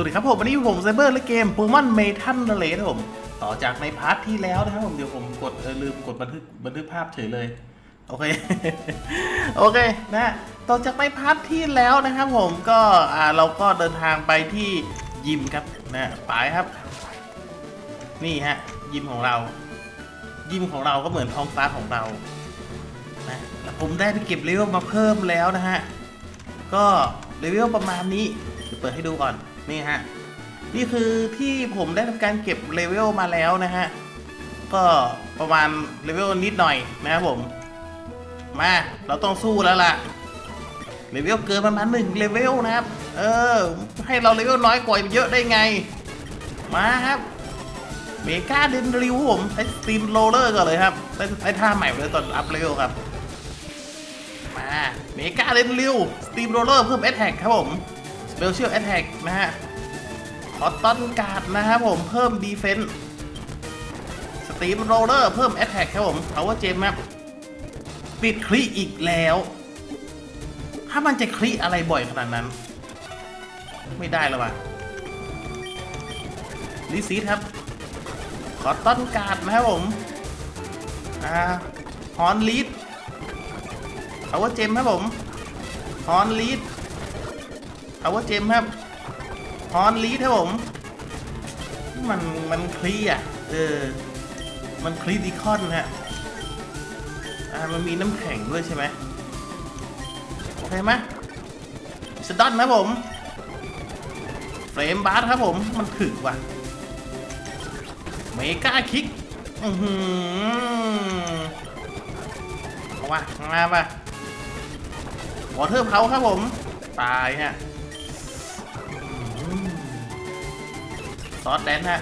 วัสดีครับผมวันนี้ผมไซเบอร์และเกมโปเกมอนเมทัลนเลครับผมต่อจากในพาร์ทที่แล้วนะครับผมเดี๋ยวผมกดลืมกดบันทึกบันทึกภาพเฉยเลยโอเคโอเคนะต่อจากในพาร์ทที่แล้วนะครับผมก็อ่าเราก็เดินทางไปที่ยิมครับนะไปครับ นี่ฮะยิมของเรา ยิมของเราก็เหมือนท้องฟ้าของเรานะแล้วผมได้ไปเก็บเลเวลมาเพิ่มแล้วนะฮะก็เลเวลประมาณนี้เดี๋ยวเปิดให้ดูก่อน นี่ฮะ นี่คือที่ผมได้ทำการเก็บเลเวลมาแล้วนะฮะ ก็ประมาณเลเวลนิดหน่อยนะครับผม มา เราต้องสู้แล้วล่ะ เลเวลเกินประมาณหนึ่งเลเวลนะครับ เออ ให้เราเลเวลน้อยกว่าเยอะได้ไง มาครับ เมกาเดนริวผมใช้สตีมโรเลอร์ก่อนเลยครับได้ท่าใหม่เลยตอนอัพเลเวลครับ มา เมกาเลนริวสตีมโรเลอร์เพิ่มแอตแทกครับผม สเปเชียลแอตแทกนะฮะคอตตอนการ์ดนะครับผมเพิ่มดีเฟนส์สตีมโรลเลอร์เพิ่มแอตแทกครับผมเอาว่าเจมครับปิดคลีอีกแล้ว ถ้ามันจะคลีอะไรบ่อยขนาดนั้น ไม่ได้แล้วว่ะลิซีครับคอตตอนการ์ดนะครับผมอ่าฮอนลีดเอาว่าเจมครับผมฮอนลีด เอาว่าเจมครับฮอนลีดครับผม มันมันคลีอะ เออ มันคลีดิคอนฮะ อ่า มันมีน้ำแข็งด้วยใช่ไหมโอเคไหมสดอนครับผม เฟรมบาร์ครับผม มันถึกว่ะ เมกาคิก อือหือเอาว่ะมาป่ะวอเทอร์เพาครับผม ตายฮะ ซอสแดนฮะ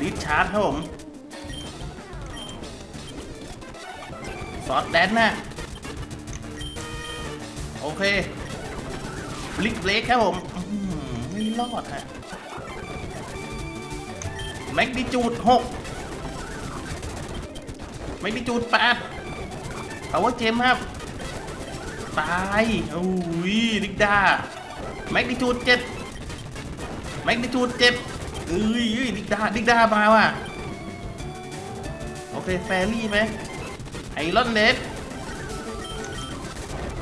ดิชาร์ดครับผมซอสแดนนะโอเคบลิกเบรกครับผมไม่รอดฮะแม็กดิจูดหกแม็กดิจูดแปดพาวเวอร์เจมครับตายโอ้ยดิกดาแม็กดิจูดเจ็ดแม็กดิจูดเจ็ด เอ้ยเอ้ยดิกดาดิกดามาว่ะโอเคแฟรี่ไหมไอรอนเนส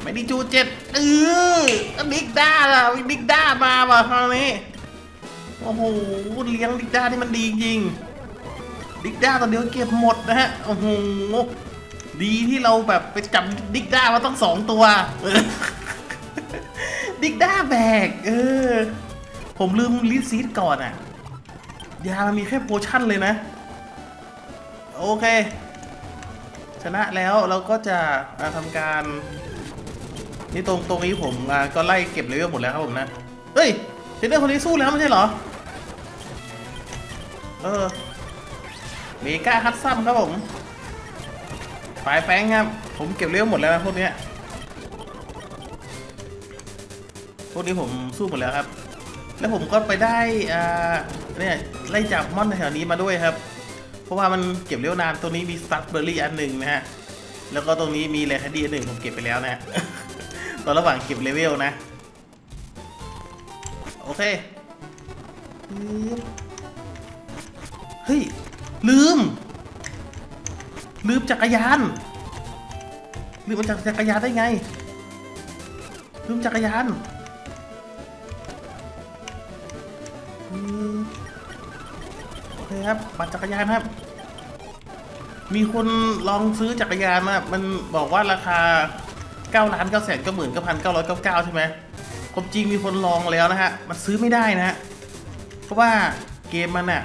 แม็กดิจูเจ็ดเออดิกดาล่ะดิกดามาว่ะคราวนี้โอ้โหเลี้ยงดิกดาที่มันดีจริงดิกดาตอนเดียวเก็บหมดนะฮะโอ้โหดีที่เราแบบไปจับดิกด้ามาต้องสองตัว ดิกด้าแบกเออ ผมลืมลิซีดก่อนอะ ยามันมีแค่โพชั่นเลยนะ โอเค ชนะแล้วเราก็จะอ่าทำการ นี่ตรงตรงนี้ผมก็ไล่เก็บเลเวลหมดแล้วครับผมนะเฮ้ยเทรนเนอร์คนนี้สู้แล้วไม่ใช่เหรอ เออเมกาฮัตซัมครับผมฝ่ายแป้งครับ ผมเก็บเลี้ยวหมดแล้วนะพวกนี้พวกนี้ผมสู้หมดแล้วครับ แล้วผมก็ไปได้อ่า เนี่ยไล่จับมอนแถวนี้มาด้วยครับ เพราะว่ามันเก็บเลี้ยวนานตรงนี้มีสตั๊เบอร์รี่อันหนึ่งนะฮะแล้วก็ตรงนี้มีแรคดีอันหนึ่งผมเก็บไปแล้วนะตอนระหว่างเก็บเลเวลนะ โอเคเฮ้ย ลืม ลืมจักรยาน ลืมจักรยานได้ไง ลืมจักรยาน ครับ บัตรจักรยานครับ มีคนลองซื้อจักรยานมามันบอกว่าราคา9ล้าน9แสน9หมื่น9พัน999ใช่ไหมความจริงมีคนลองแล้วนะฮะ มันซื้อไม่ได้นะฮะ เพราะว่าเกมมันอะ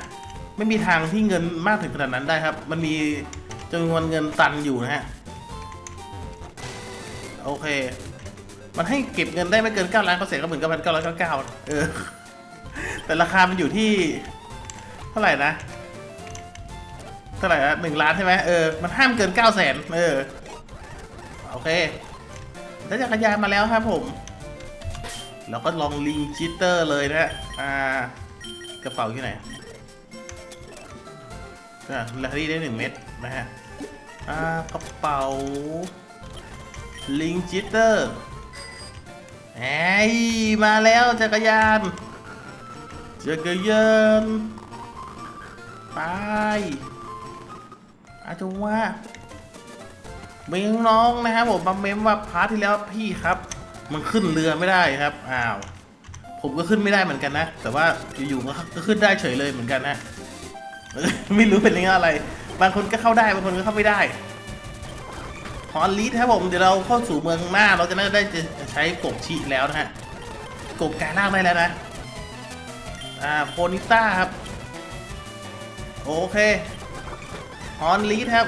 ไม่มีทางที่เงินมากถึงขนาดนั้นได้ครับ มันมีจำนวนเงินตันอยู่นะฮะ โอเค มันให้เก็บเงินได้ไม่เกิน9ล้านเปอร์เซ็นต์ก็เหมือนเกับพันเก้าร้อยเก้าเก้าเออ แต่ราคามันอยู่ที่ เท่าไหร่นะ เท่าไหร่นะหนึ่งล้านใช่ไหมเออ มันห้ามเกิน9แสนเออ โอเคได้จักรยานมาแล้วครับผมแล้วก็ลองลิงจิตเตอร์เลยนะฮะอ่ากระเป๋าที่ไหนอ่ารี่ได้หนึ่งเม็ดนะฮะอ่ากระเป๋าลิงจิตเตอร์ไอ้ยมาแล้วจักรยานจักรยานไป อาจจะว่ามีน้องนะครับผมมาเมมว่าพาร์ทที่แล้วพี่ครับ มันขึ้นเรือไม่ได้ครับอ้าวผมก็ขึ้นไม่ได้เหมือนกันนะ แต่ว่าอยู่ๆก็ขึ้นได้เฉยเลยเหมือนกันนะไม่รู้เป็นยังไงอะไร บางคนก็เข้าได้บางคนก็เข้าไม่ได้ฮอนลีดครับผมเดี๋ยวเราเข้าสู่เมืองหน้า เราจะน่าจะได้จะใช้กบชีแล้วนะฮะกบกายร่างได้แล้วนะอ่าโพนิต้าครับ โอเค ฮอนลีดครับ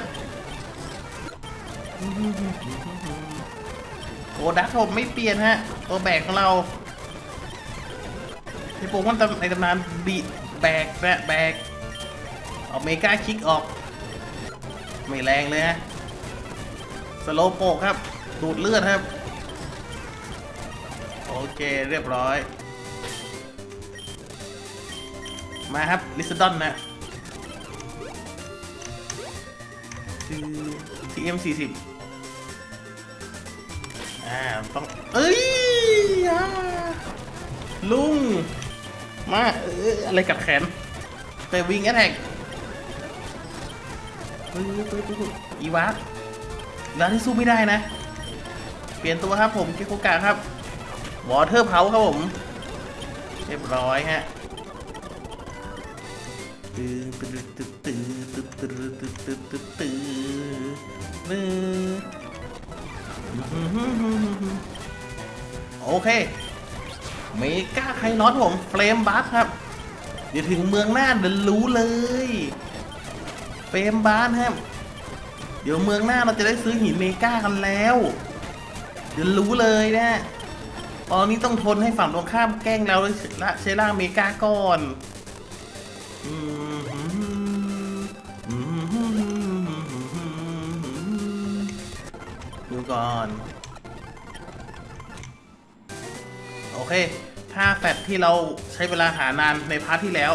โกดักครับผมไม่เปลี่ยนฮะตัวแบกของเราที่โปเกมอนตำในตำนานบีแบกแบกแบกเอาเมกาคิกออก ไม่แรงเลยฮะสโลโปกครับ ดูดเลือดครับ โอเคเรียบร้อย มาครับ ลิซดอนนะ คือ TM 40อ่าต้อง เอ้ยอ่าลุง มาเอ้ยอะไรกัดแขนแต่วิ่งแอทแทกเฮ้ยเฮ้ยเฮ้ยเฮ้ยอีวาร์ร้านที่สู้ไม่ได้นะ เปลี่ยนตัวครับผมเกโกกะครับวอเทอร์เพาครับผม เรียบร้อยฮะ โอเคเมกาไคน็อตผม เฟรมบัสครับ เดี๋ยวถึงเมืองหน้าเดี๋ยวรู้เลย เฟรมบัสครับ เดี๋ยวเมืองหน้าเราจะได้ซื้อหินเมกากันแล้ว เดี๋ยวรู้เลยนะตอนนี้ต้องทนให้ฝั่งตรงข้ามแกล้งเราและเชล่าเมกาก่อน ดูก่อน โอเคถ้าแฟตที่เราใช้เวลาหานานในพาร์ทที่แล้ว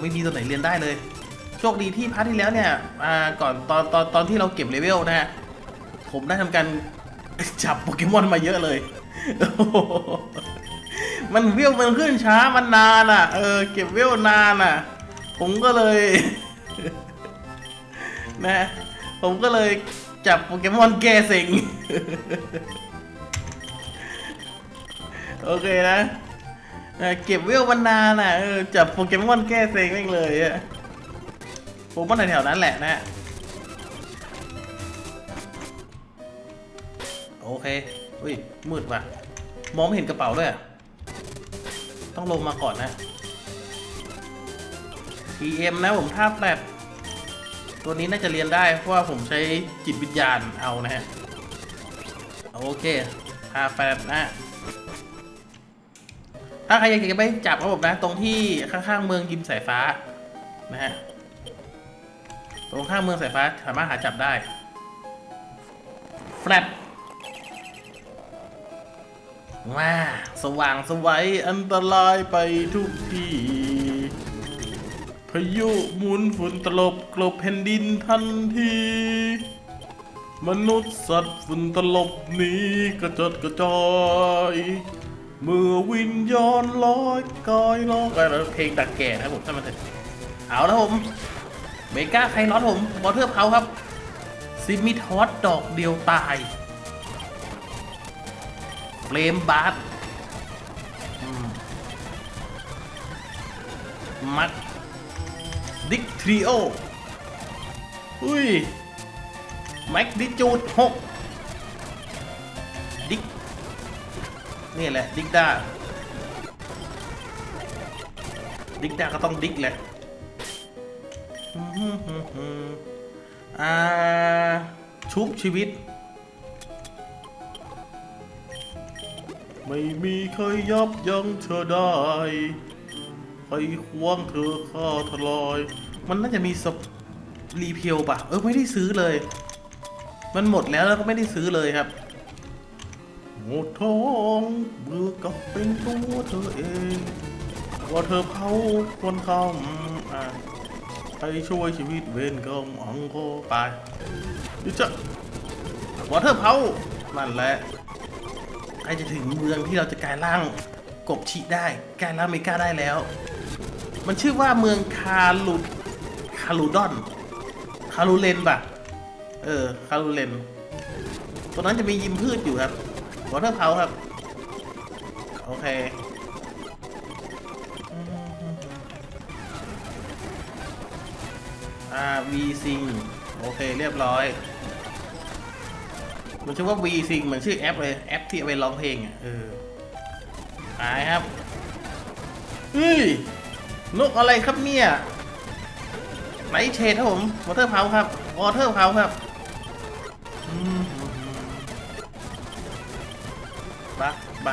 ไม่มีตัวไหนเรียนได้เลย โชคดีที่พาร์ทที่แล้วเนี่ยก่อนตอนตอนตอนที่เราเก็บเลเวลนะฮะ ผมได้ทำการจับโปเกมอนมาเยอะเลย มันเวลมันขึ้นช้ามันนานอะ เออ เก็บเวลนานอะ ผมก็เลย นะ ผมก็เลยจับโปเกมอนแก้เซ็งโอเคนะเเก็บเวลมันนานอะเออจับโปเกมอนแก้เซ็งแม่งเลยอะโปเกมอนแถวนั้นแหละนะโอเคอุ้ยมืดว่ะ มองไม่เห็นกระเป๋าด้วยอะ ต้องลงมาก่อนนะ TM นะผมท่าแฟลตตัวนี้น่าจะเรียนได้เพราะว่าผมใช้จิตวิญญาณเอานะฮะ โอเคท่าแฟลตนะ ถ้าใครอยากจะไปจับรับผมนะ ตรงที่ข้างๆเมืองยิมสายฟ้านะฮะ ตรงข้างเมืองสายฟ้าสามารถหาจับได้ แฟลต ว่าสว่างสวัยอันตรายไปทุกที่พายุหมุนฝุ่นตลบกลบแผ่นดินทันที มนุษย์สัตว์ฝุ่นตลบหนี้กระจดกระจอยเมื่อวิญญาณลอยกายลอยอะไรเพลงดักแก่นะผมท่านมาเถอะเอาแล้วผมเมกาไคลอผมบอเทอร์เพาครับ ซิมิทอสดอกเดียวตาย เฟลมบาร์มัดดิกทริโอ อุ้ย แม็กดิจูดหกดิกนี่แหละ ดิกด้า ดิกด้าก็ต้องดิกแหละอ่าชุบชีวิต ไม่มีใครยับยั้งเธอได้ใครควงเธอฆ่าทลาย มันน่าจะมีสรีเพียวปะเออไม่ได้ซื้อเลย มันหมดแล้วแล้วก็ไม่ได้ซื้อเลยครับหมดท้องเบื่อกับเป็นตัวเธอเองว่าเธอเผาคนคำอะให้ช่วยชีวิตเวนกรรมอังโคไปดิจะว่าเธอเผานั่นแหละ ล้จะถึงเมืองที่เราจะกลายร่างกบฉีได้กลายร่างเมกาได้แล้ว มันชื่อว่าเมืองคาลูคาลูดอนคาลูเลนปะเออคาลูเลนตรงนั้นจะมียิมพืชอยู่ครับวอเตอร์เพาครับ โอเคอ่าวีซิงโอเคเรียบร้อย มันชื่อว่า V ซิงเหมือนชื่อแอปเลยแอปที่เอาไปร้องเพลงอะเออหายครับเฮ้ยนกอะไรครับเนี่ยไลท์เชดครับผมวอเตอร์เพาครับวอเตอร์เพาครับบักไบ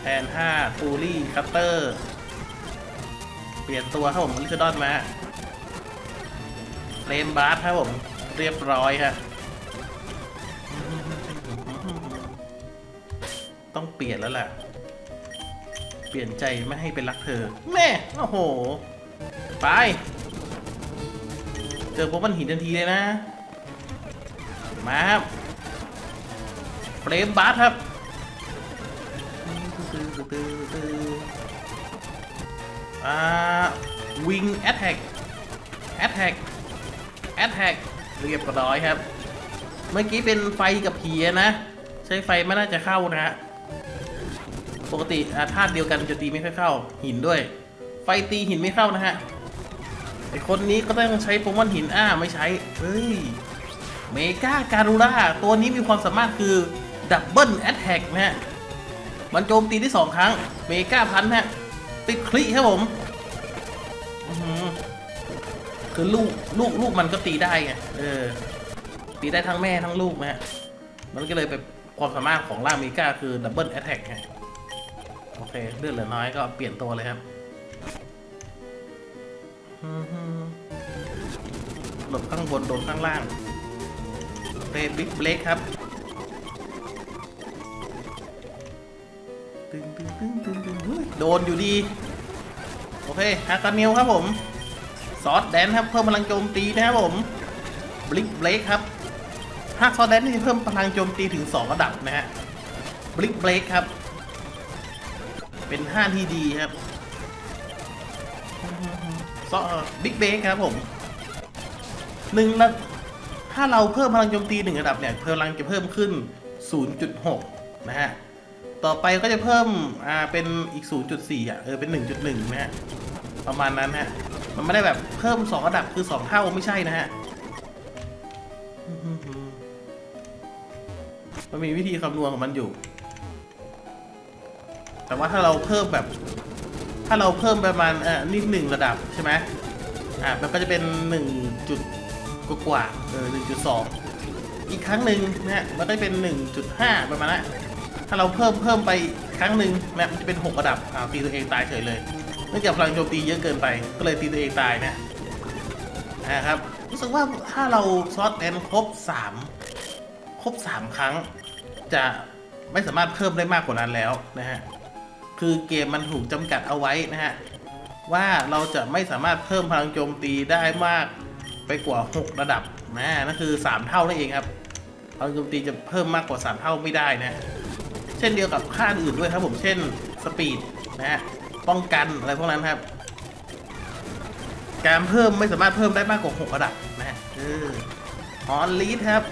แทนห้าฟูลี่คัตเตอร์ เปลี่ยนตัวครับผมลิชดอนมาเลมบาร์ครับผม เรียบร้อยครับ เปลี่ยนแล้วล่ะ เปลี่ยนใจไม่ให้เป็นรักเธอ แม่โอ้โห ไป เจอพวกมันหินทันทีเลยนะ มาครับเฟรมบาร์ครับอ่าวิงแอตแทกแอตแทกแอตแทกเรียบร้อยครับ เมื่อกี้เป็นไฟกับผีนะ ใช้ไฟไม่น่าจะเข้านะฮะ ปกติอาธาตุเดียวกันจะตีไม่ค่อยเข้า หินด้วย ไฟตีหินไม่เข้านะฮะไอคนนี้ก็ต้องใช้โปรมอนหินอ้าไม่ใช้ เฮ้ย เมกาการูราตัวนี้มีความสามารถคือดับเบิลแอตแทกนะฮะ มันโจมตีได้สองครั้ง เมกาพันฮะ ติดคลิครับผมคือลูกลูกลูกมันก็ตีได้ไงเออ ตีได้ทั้งแม่ทั้งลูกนะฮะ มันก็เลยเป็นความสามารถของล่าเมกาคือดับเบิลแอตแทกฮะ โอเคเลือดเหลือน้อยก็เปลี่ยนตัวเลยครับหลบข้างบนโดนข้างล่างเรบิ๊กเบลกครับตึงตึงตึงตึงตึงเฮ้ยโดนอยู่ดี โอเคฮากาเนลครับผมซอสแดนครับเพิ่มพลังโจมตีนะครับผมบลิกเบลกครับฮากซอสแดนนี่เพิ่มพลังโจมตีถึง 2 ระดับนะฮะบลิกเบลกครับ เป็น5ที่ดีครับซอบิ๊กเบลกครับผมหนึ่งระถ้าเราเพิ่มพลังโจมตีหนึ่งระดับเนี่ยพลังจะเพิ่มขึ้น 0.6 นะฮะ ต่อไปก็จะเพิ่มอ่าเป็นอีก 0.4 อะ เออเป็น 1.1 นะฮะ ประมาณนั้นฮะ มันไม่ได้แบบเพิ่ม 2 ระดับคือ 2 เท่าไม่ใช่นะฮะ มันมีวิธีคำนวณของมันอยู่ แต่ว่าถ้าเราเพิ่มแบบ ถ้าเราเพิ่มประมาณเอ่อนิดหนึ่งระดับใช่ไหมอ่ามันก็จะเป็น1จุดกว่าเออ1.2อีกครั้งหนึ่งนะฮะมันก็จะเป็น 1.5 ประมาณนั้นถ้าเราเพิ่มเพิ่มไปครั้งหนึ่งแมปมันจะเป็น 6 ระดับอ้าตีตัวเองตายเฉยเลยเนื่องจากพลังโจมตีเยอะเกินไป ก็เลยตีตัวเองตายนะนะครับรู้สึกว่าถ้าเราซอสแอนครบ 3 ครบ 3 ครั้ง จะไม่สามารถเพิ่มได้มากกว่านั้นแล้วนะฮะ คือเกมมันถูกจำกัดเอาไว้นะฮะ ว่าเราจะไม่สามารถเพิ่มพลังโจมตีได้มากไปกว่า 6 ระดับนะนั่นคือ 3 เท่านั่นเองครับพลังโจมตีจะเพิ่มมากกว่า 3 เท่าไม่ได้นะ เช่นเดียวกับค่าอื่นด้วยครับผมเช่นสปีดนะฮะป้องกันอะไรพวกนั้นครับ การเพิ่มไม่สามารถเพิ่มได้มากกว่า 6 ระดับนะฮะเออฮอนลีดครับ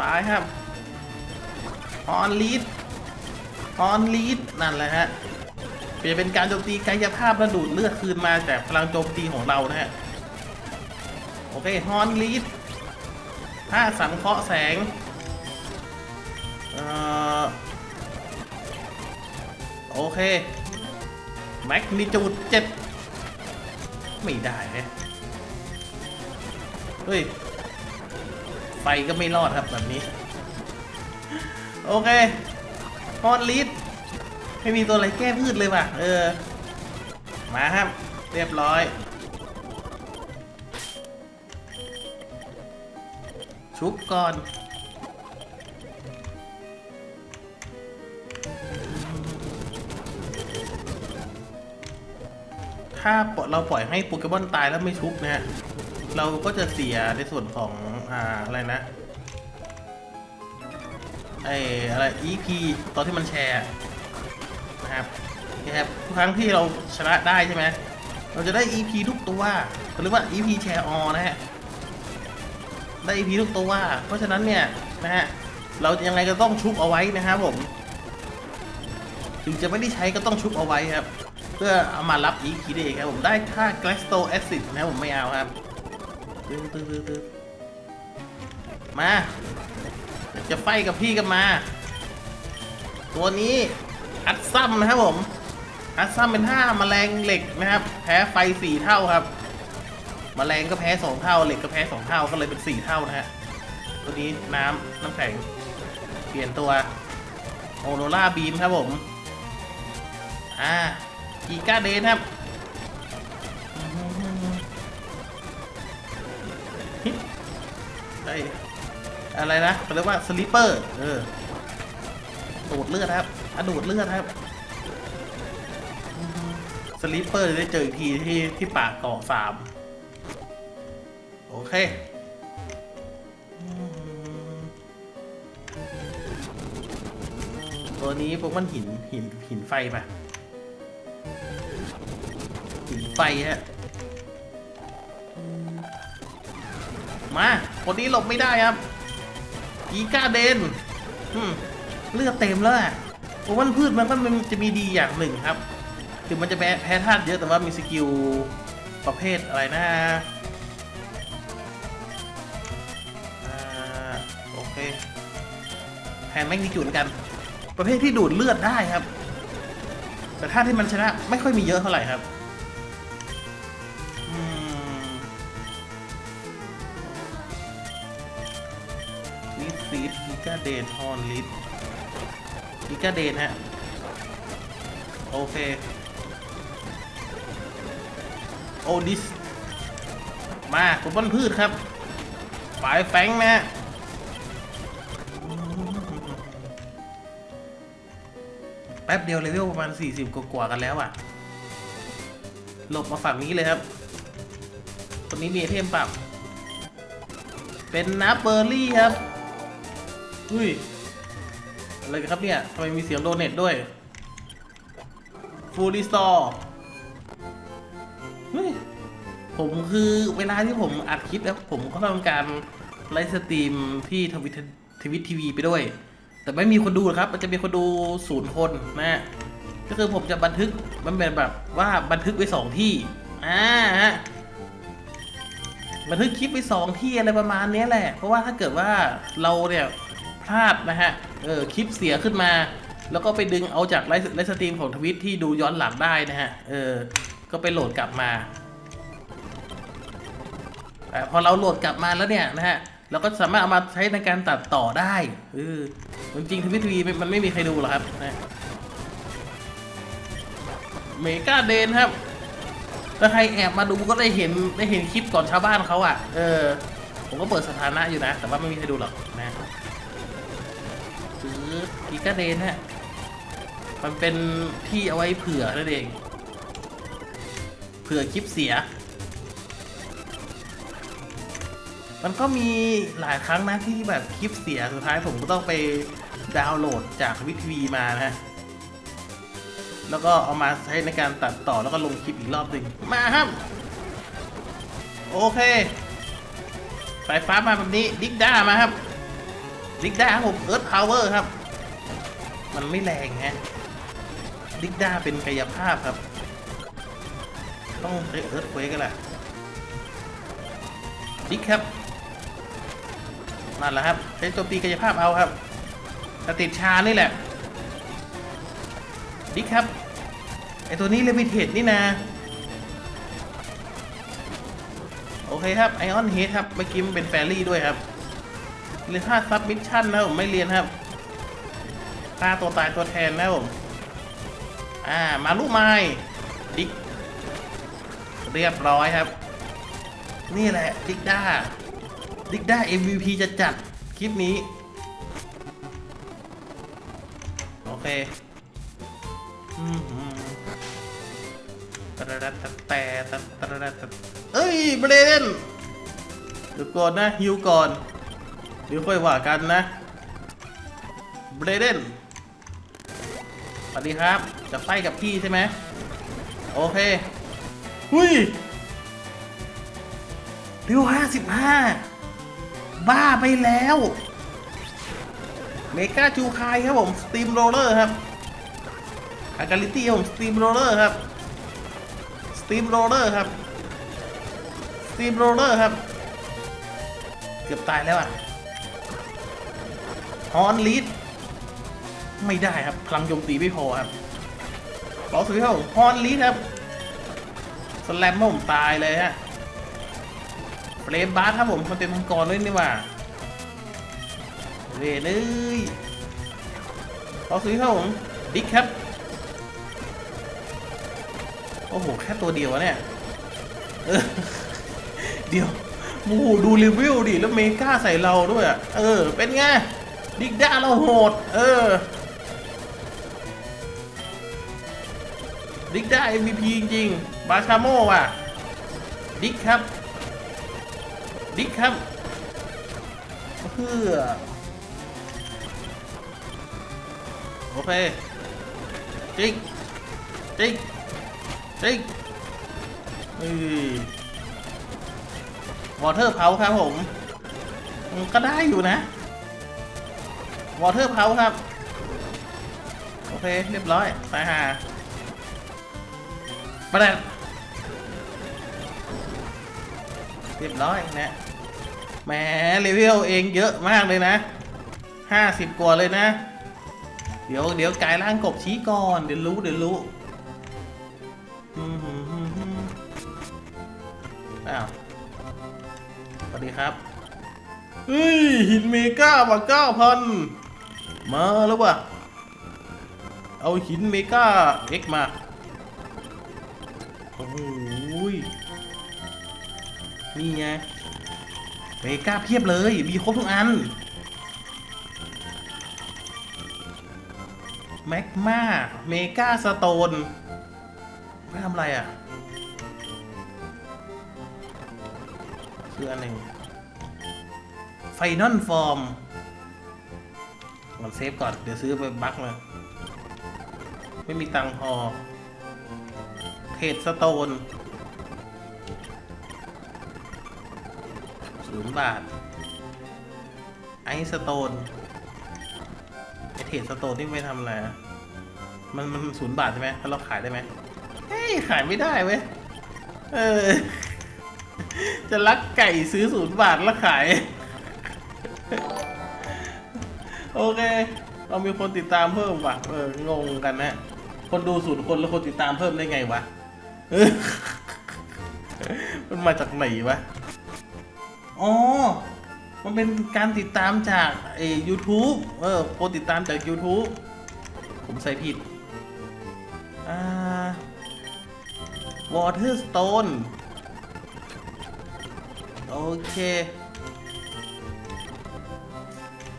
ตายครับ ฮอนลีดฮอนลีดนั่นแหละฮะเปลี่ยนเป็นการโจมตีกายภาพและดูดเลือดคืนมาจากพลังโจมตีของเรานะฮะ โอเคฮอนลีดถ้าสังเคราะห์แสง เอ่อ โอเค แมกนิจูดเจ็ดไม่ได้ฮ้ยเฮ้ย ไฟก็ไม่รอดครับแบบนี้ โอเคฮอนลีดไม่มีตัวอะไรแก้พืชเลยว่ะ เออ มาครับ เรียบร้อย ชุบก่อน ถ้าเราปล่อยให้โปเกมอนตายแล้วไม่ชุบนะฮะ เราก็จะเสียในส่วนของ อ่า อะไรนะ ไอ้อะไร EP ตอนที่มันแชร์นะครับนะครับทุกครั้งที่เราชนะได้ใช่ไหมเราจะได้ EP ทุกตัวเขาเรียกว่า EP แชร์ออนะฮะได้ EP ทุกตัวเพราะฉะนั้นเนี่ยนะฮะเรายังไงก็ต้องชุบเอาไว้นะครับผมถึงจะไม่ได้ใช้ก็ต้องชุบเอาไว้ครับ เพื่อเอามารับ EP ได้เองครับผมได้ค่า g l a s t o acid นะครับผมไม่เอาครับตึ๊ดตึ๊ดตึ๊ดมา จะไฟกับพี่กันมา ตัวนี้อัดซ้ำนะครับผม อัดซ้ำเป็นห้าแมลงเหล็กนะครับ แพ้ไฟสี่เท่าครับแมลงก็แพ้สองเท่าเหล็กก็แพ้สองเท่าก็เลยเป็นสี่เท่านะฮะตัวนี้น้ำน้ำแข็งเปลี่ยนตัวโอโรล่าบีมครับผม อ่ากีก้าเดนครับได้ อะไรนะเขาเรียกว่าสลิปเปอร์เออดูดเลือดครับอะดูดเลือดครับสลิปเปอร์จะได้เจออีกทีที่ที่ปากเกาะสามโอเค ตัวนี้พวกมันหินหินหินไฟปะหินไฟฮะมมาคนนี้หลบไม่ได้ครับ กีก้าเดนเลือดเต็มแล้วอะเพราะว่าพืชมันก็มันจะมีดีอย่างหนึ่งครับถึงมันจะแพ้แพ้ธาตุเยอะแต่ว่ามีสกิลประเภทอะไรนะอ่าโอเคแทนแม่งมีจุดเหมือนกัน ประเภทที่ดูดเลือดได้ครับ แต่ธาตุที่มันชนะไม่ค่อยมีเยอะเท่าไหร่ครับ ลิซีดลิกาเดนฮอนลิฟลิกาเดนฮะ โอเค โอดิส มาคุณบ้นพืชครับฝ่ายแฟงนะฮะแป๊บเดียวเลเวลประมาณ 40 กว่ากันแล้วอะ หลบมาฝั่งนี้เลยครับตรงนี้มีไอเทมปรับ เป็นนับเบอร์รี่ครับ อุ้ย อะไรกันครับเนี่ยทำไมมีเสียงโดเน็ตด้วย ฟูดิสตอร์เฮ้ยผมคือเวลาที่ผมอัดคลิปแล้วผมก็ทำการไลฟ์สตรีมที่ทวิตทวิตทีวีไปด้วย แต่ไม่มีคนดูครับ มันจะมีคนดูศูนย์คนนะฮะก็คือผมจะบันทึกมันเป็นแบบว่าบันทึกไว้สองที่ อ่าฮะบันทึกคลิปไปสองที่อะไรประมาณนี้แหละ เพราะว่าถ้าเกิดว่าเราเนี่ย พลาดนะฮะเออคลิปเสียขึ้นมา แล้วก็ไปดึงเอาจากไลฟ์ไลฟ์สตรีมของทวิตที่ดูย้อนหลังได้นะฮะเออก็ไปโหลดกลับมาแต่พอเราโหลดกลับมาแล้วเนี่ยนะฮะเราก็สามารถเอามาใช้ในการตัดต่อได้เออจริงๆทวิตทีวีมันไม่มีใครดูหรอกครับนะเมกาเดนครับถ้าใครแอบมาดูก็ได้เห็นได้เห็นคลิปก่อนชาวบ้านเขาอะ เออ ผมก็เปิดสถานะอยู่นะ แต่ว่าไม่มีใครดูหรอกนะ อกีกาเดนฮะ มันเป็นที่เอาไว้เผื่อนั่นเอง เผื่อคลิปเสีย มันก็มีหลายครั้งนะที่แบบคลิปเสียสุดท้ายผมก็ต้องไปดาวน์โหลดจากวิทีวีมานะฮะ แล้วก็เอามาใช้ในการตัดต่อแล้วก็ลงคลิปอีกรอบหนึ่งมาครับ โอเคสายฟ้ามาแบบนี้ดิกด้ามาครับดิกด้าครับผมเอิร์ธพาวเวอร์ครับ มันไม่แรงฮะดิกด้าเป็นกายภาพครับ ต้องเอิร์ธเควกันแหละดิกครับนั่นแหละครับใช้โจมตีกายภาพเอาครับแต่ติดชานี่แหละดิครับไอตัวนี้เลมิเทดนี่นะโอเคครับไอออนเฮดครับเมื่อกี้มันเป็นแฟรี่ด้วยครับเรียนท่าซับมิชชั่นนะผมไม่เรียนครับ ฆ่าตัวตายตัวแทนนะผมอ่ามาลูกไม้ดิกเรียบร้อยครับ นี่แหละดิกด้าดิกด้า MVP จะจัดคลิปนี้ โอเคตระระตะแต่ตะตระตะเอ้ยเบรเดนเดี๋ยวก่อนนะฮิวก่อนเดี๋ยวค่อยว่ากันนะเบรเดน สวัสดีครับ จะไฟกับพี่ใช่ไหมโอเค หุยเร็วห้าสิบห้าบ้าไปแล้ว เมกาจูคายครับผมสตีมโรลเลอร์ครับอากาลิตี้ผมสตีมโรลเลอร์ครับสตีมโรลเลอร์ครับสตีมโรลเลอร์ครับ เกือบตายแล้วอะฮอนลีด ไม่ได้ครับ พลังโจมตีไม่พอครับบอสสุดที่ผมฮอนลีครับ สแลมผมตายเลยฮะเฟรมบาร์ครับผมมันเป็นมังกรด้วยนี่ว่าเวเลยบอสสุดที่ผมดิกครับ โอ้โห แค่ตัวเดียวเนี่ยเออเดียวโอ้โหดูรีวิวดิ แล้วเมกาใส่เราด้วยอะเออ เป็นไง ดิกด้าเราโหด เออ ดิกได้ MVP จริงๆ บาชาโมว่ะ ดิกครับ ดิกครับเพื่อโอเค จิก จิก จิกเฮ้ยวอเตอร์เพาครับผม ก็ได้อยู่นะ วอเตอร์เพาครับ โอเค เรียบร้อยตายหา ประเด็นเรียบร้อยนะแหมเลเวลเองเยอะมากเลยนะห้าสิบกว่าเลยนะ เดี๋ยวเดี๋ยวกายร่างกบชี้ก่อน เดี๋ยวรู้เดี๋ยวรู้อ้าวสวัสดีครับเฮ้ยหินเมก้ามาเก้าพันมาแล้ววะเอาหินเมก้าเอ็กมา โอ้โหนี่ไงเมกาเพียบเลย มีครบทุกอัน แมกมาเมกาสโตนไม่ทำอะไรอะ คืออันหนึ่งไฟนอลฟอร์มมันเซฟก่อน เดี๋ยวซื้อไปบักเลยไม่มีตังค์พอ ดสโตนศูนย์บาท ไอสโตนไอเทรดสโตนที่ไม่ทำอะไรมันมันศูนย์บาทใช่ไหมถ้าเราขายได้ไหมเฮ้ย ขายไม่ได้เว้ย เออ จะลักไก่ซื้อศูนย์บาทแล้วขาย โอเค เรามีคนติดตามเพิ่มว่ะ เออ งงกันนะ คนดูศูนย์คนแล้วคนติดตามเพิ่มได้ไงวะ มันมาจากไหนวะ อ๋อ มันเป็นการติดตามจากเอยูทูบเออคนติดตามจาก YouTube ผมใส่ผิด อ่า Waterstone โอเค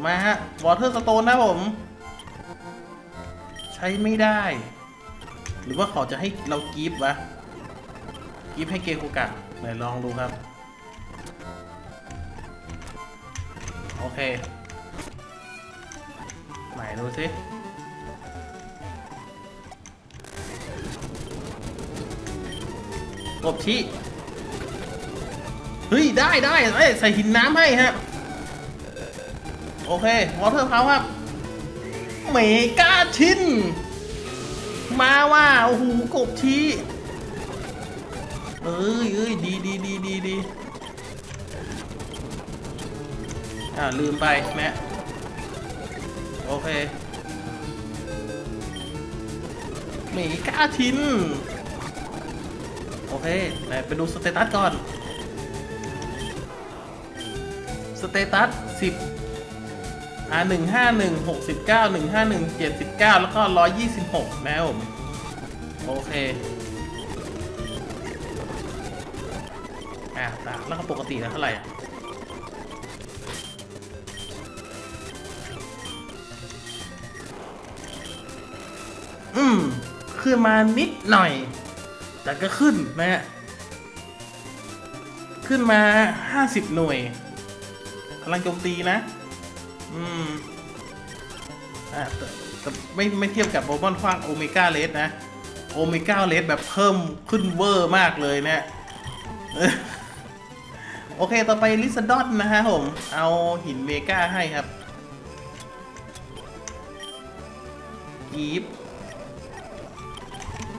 มาฮะ Waterstone นะผม ใช้ไม่ได้ หรือว่าเขาจะให้เรากีฟวะ กีฟให้เกคุกะไหนลองดูครับ โอเค ไหนดูสิกบชี้เฮ้ย ได้ได้เอ้ยใส่หินน้ำให้ฮะ โอเควอเตอร์เขาครับเมกาชิน มาว่า โอ้โห กบชี้ เอ้ยเอ้ยดีดีดีดีดีอ่าลืมไปแม่โอเคเมกาชิน โอเคไหนไปดูสเตตัสก่อน สเตตัสสิบอ่าหนึ่งห้าหนึ่งหกสิบเก้าหนึ่งห้าหนึ่งเจ็ดสิบเก้าแล้วก็ร้อยยี่สิบหกนะครับผมโอเค อ่าตามแล้วก็ปกติแล้วเท่าไหร่อืมขึ้นมานิดหน่อย แต่ก็ขึ้นนะฮะขึ้นมา50หน่วยพลังโจมตีนะ อืม อะแต่แต่ไม่ไม่เทียบกับโปเกมอนฟางโอเมก้าเลสนะ โอเมก้าเลสแบบเพิ่มขึ้นเวอร์มากเลยเนี่ย โอเค ต่อไปลิซดอนนะฮะผม เอาหินเมก้าให้ครับอีฟ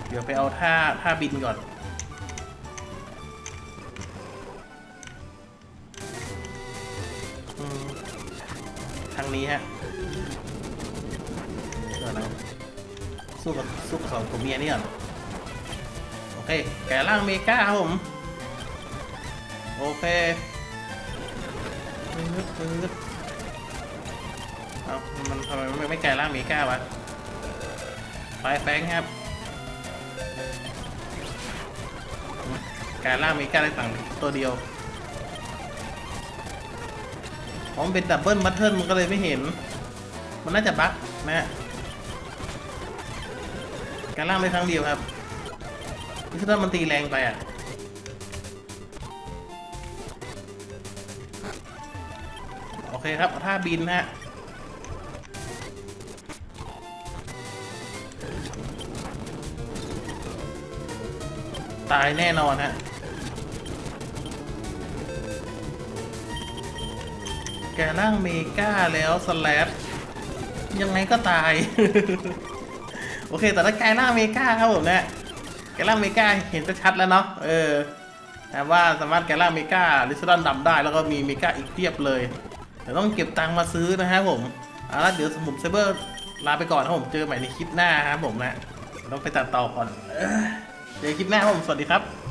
เดี๋ยวไปเอาท่าท่าบินก่อนอทางนี้ฮะเดี๋ยวนะสู้กับสู้กับสองตัวเมียนี่ก่อน โอเค แก่ร่างเมกาครับผม โอเคปึ๊ดปึ๊ดเอามันทำไมไม่ไม่แก่ร่างเมกาวะไปแฟงครับแก่ร่างเมกาได้ต่างตัวเดียวเพราะมันเป็นดับเบิลมัทเทิลมันก็เลยไม่เห็น มันน่าจะบั๊กนะฮะการล่างได้ครั้งเดียวครับนี่คือถ้ามันตีแรงไปอะ เคครับท่าบินฮะตายแน่นอนฮะแกร่างเมกาแล้วสแลปยังไงก็ตาย โอเค แต่ถ้าแกร่างเมกาครับผมเนี่ยแกร่างเมกาเห็นชัดแล้วเนาะเออแต่ว่าสามารถแกร่างเมกาลิซดอนดำได้แล้วก็มีเมกาอีกเพียบเลย ดี๋ยวต้องเก็บตังค์มาซื้อนะฮะผมเอาละเดี๋ยวสมุนไซเบอร์ลาไปก่อนครับผมเจอใหม่ในคลิปหน้าครับผมนะต้องไปตัดต่อก่อนเจอคลิปหน้าครับผมสวัสดีครับ